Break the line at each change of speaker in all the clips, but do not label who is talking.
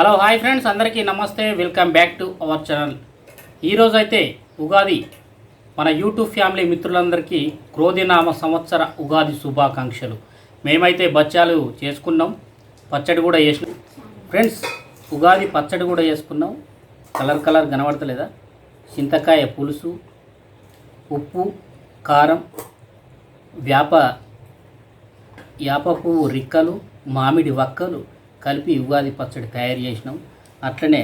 Hello hi friends అందరికీ namaste welcome back to our channel. ఈరోజైతే ఉగాది మన యూట్యూబ్ ఫ్యామిలీ మిత్రులందరికీ క్రోధినామ సంవత్సర ఉగాది శుభాకాంక్షలు. మేమైతే బచ్చాలు చేసుకున్నాం పచ్చడి కూడా చేసినాం. ఫ్రెండ్స్ ఉగాది పచ్చడి కూడా చేసుకున్నాం. కలర్ కలర్ కనబడతలేదా? చింతకాయ పులుసు ఉప్పు కారం వేప యాప పువ్వు రిక్కలు మామిడి వక్కలు కలిపి ఉగాది పచ్చడి తయారు చేసినాం. అట్లనే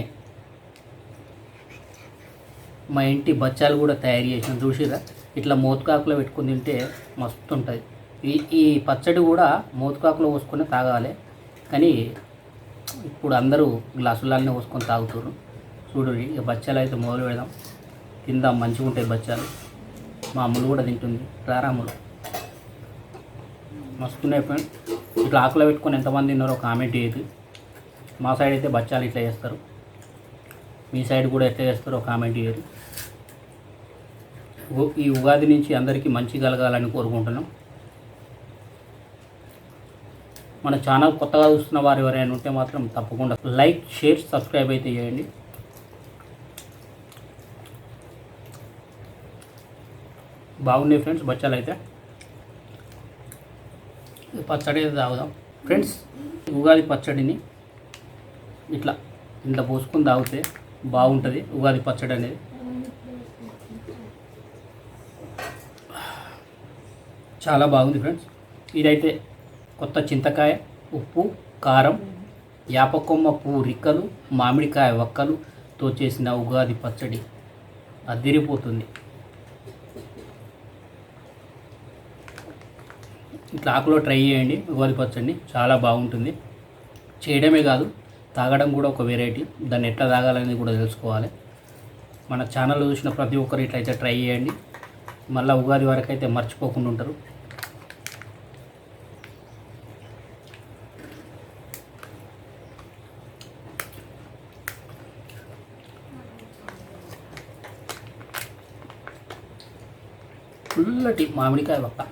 మా ఇంటి బచ్చాలు కూడా తయారు చేసినాం. చూసిరా ఇట్లా మోతుకాకులో పెట్టుకుని తింటే మస్తు ఉంటుంది. ఈ ఈ పచ్చడి కూడా మోతుకాకులో పోసుకొని తాగాలి. కానీ ఇప్పుడు అందరూ గ్లాసులన్నీ పోసుకొని తాగుతున్నారు చూడు ఇక బచ్చాలు అయితే మొదలు పెడదాం. తిందాం మంచిగా ఉంటాయి బచ్చాలు. మా అమ్ములు కూడా తింటుంది. రారాములు మస్తున్నాయి ఫ్రెండ్. ఇట్లా ఆకులో పెట్టుకొని ఎంతమంది ఉన్నారో కామెంట్ చేయదు మా సైడ్ అయితే బచ్చాలు ఇట్లా చేస్తారు. మీ సైడ్ కూడా ఎట్లా చేస్తారో కామెంట్ చేయరు ఈ ఉగాది నుంచి అందరికీ మంచి కలగాలని కోరుకుంటున్నాం. మన ఛానల్ కొత్తగా చూస్తున్న వారు ఎవరైనా ఉంటే మాత్రం తప్పకుండా లైక్ షేర్ సబ్స్క్రైబ్ అయితే చేయండి. బాగున్నాయి ఫ్రెండ్స్ బచ్చాలు అయితే. పచ్చడి తాగుదాం. ఫ్రెండ్స్ ఉగాది పచ్చడిని ఇట్లా ఇంట్లో పోసుకొని తాగితే బాగుంటుంది ఉగాది పచ్చడి అనేది. చాలా బాగుంది ఫ్రెండ్స్ ఇదైతే కొత్త చింతకాయ ఉప్పు కారం యాపకొమ్మ పువ్వు రిక్కలు మామిడికాయ వక్కలుతో చేసిన ఉగాది పచ్చడి. అదిరిపోతుంది ఇట్లా ఆకులో ట్రై చేయండి ఉగాది పచ్చడిని చాలా బాగుంటుంది. చేయడమే కాదు తాగడం కూడా ఒక వెరైటీ దాన్ని ఎట్లా తాగాలనేది కూడా తెలుసుకోవాలి. మన ఛానల్ చూసిన ప్రతి ఒక్కరు ఇట్లయితే ట్రై చేయండి. మళ్ళీ ఉగాది వరకు అయితే మర్చిపోకుండా ఉంటారు. పుల్లటి మామిడికాయ పక్క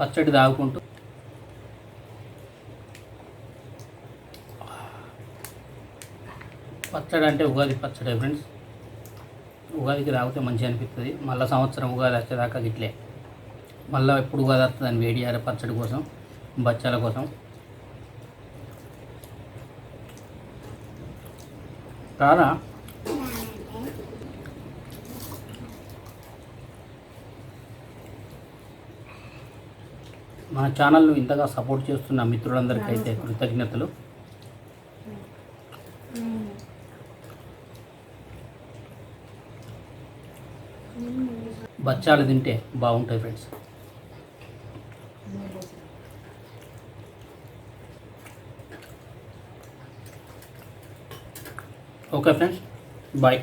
పచ్చడి తాగుకుంటూ పచ్చడి అంటే ఉగాది పచ్చడి ఫ్రెండ్స్. ఉగాదికి తాగితే మంచిగా అనిపిస్తుంది. మళ్ళీ సంవత్సరం ఉగాది వచ్చేదాకా ఇట్లే మళ్ళీ ఎప్పుడు ఉగాది వస్తుంది అని వేడి చేయాలి పచ్చడి కోసం బచ్చాల కోసం. కాదా మన ఛానల్ను ఇంతగా సపోర్ట్ చేస్తున్న మిత్రులందరికీ అయితే కృతజ్ఞతలు. బచ్చాలు తింటే బాగుంటాయి ఫ్రెండ్స్. Okay friends bye.